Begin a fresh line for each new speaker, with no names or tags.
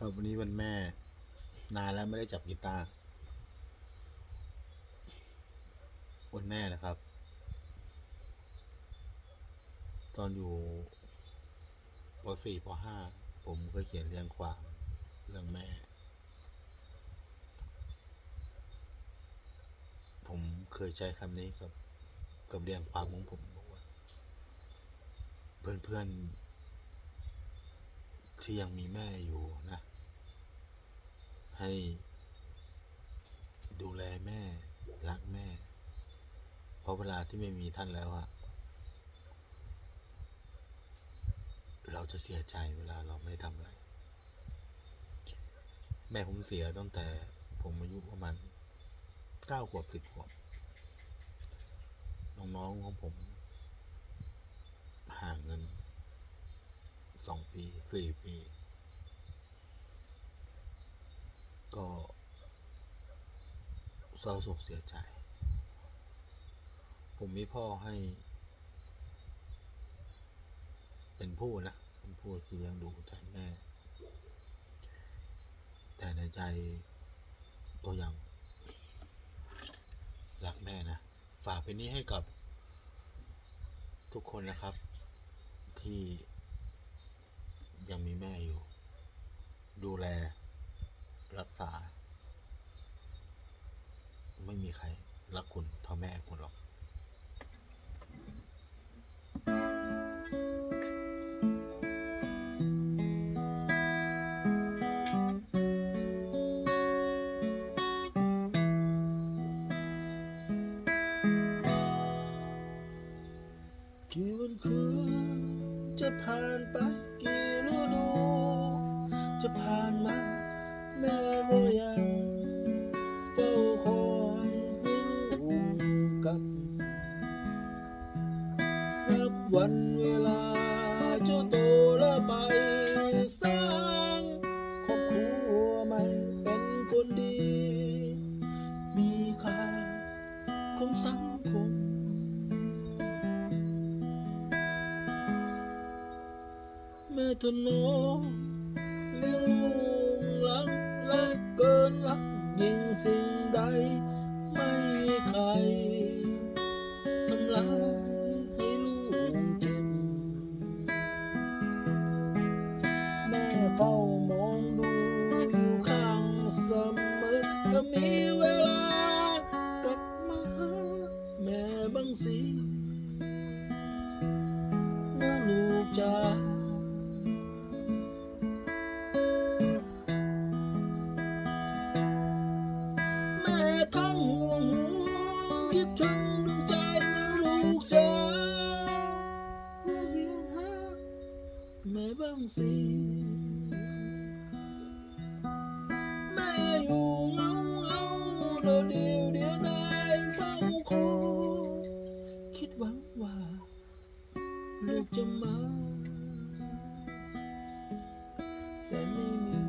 ครับวันนี้วันแม่ นานแล้วไม่ได้จับกีตาร์วันแม่นะครับ ตอนอยู่ป .4 ป .5 ผมเคยเขียนเรียงความเรื่องแม่ ผมเคยใช้คำนี้กับกับเรียงความของผมบอกว่าเพื่อนๆ ที่ยังมีแม่อยู่นะ ให้ดูแลแม่ รักแม่ เพราะเวลาที่ไม่มีท่านแล้วอะเราจะเสียใจเวลาเราไม่ได้ทำอะไร แม่ผมเสียตั้งแต่ผมอายุประมาณเก้าขวบสิบขวบน้องๆของผมห่างเงิน ปีสี่ปี ก็เศร้าโศกเสียใจ ผมมีพ่อให้ เป็นผู้นะเป็นผู้ที่เลี้ยงดูแทนแม่ แต่ในใจก็ยังรักแม่นะ ฝากเป็นนี้ให้กับทุกคนนะครับที่ ยังมีแม่อยู่ ดูแล รักษา ไม่มีใคร รักคุณเท่าแม่คุณหรอกกี่วันคืนจะผ่านไป วันเวลาเจ้าโตแล้วไป สร้างครอบครัวใหม่เป็นคนดี มีค่าของสังคมแม่ถนอมเลี้ยงลูก เฝ้ามองดูอยู่ข้างเสมอถ้ามีเวลากลับมาหาแม่บ้างสินะลูกจ๋าแม่ทั้งห่วงห่วงคิดถึงดวงใจนะลูกจ๋าแม่เวียนหาแม่บ้างสิ ว่าลูกจะมาแต่ไม่มี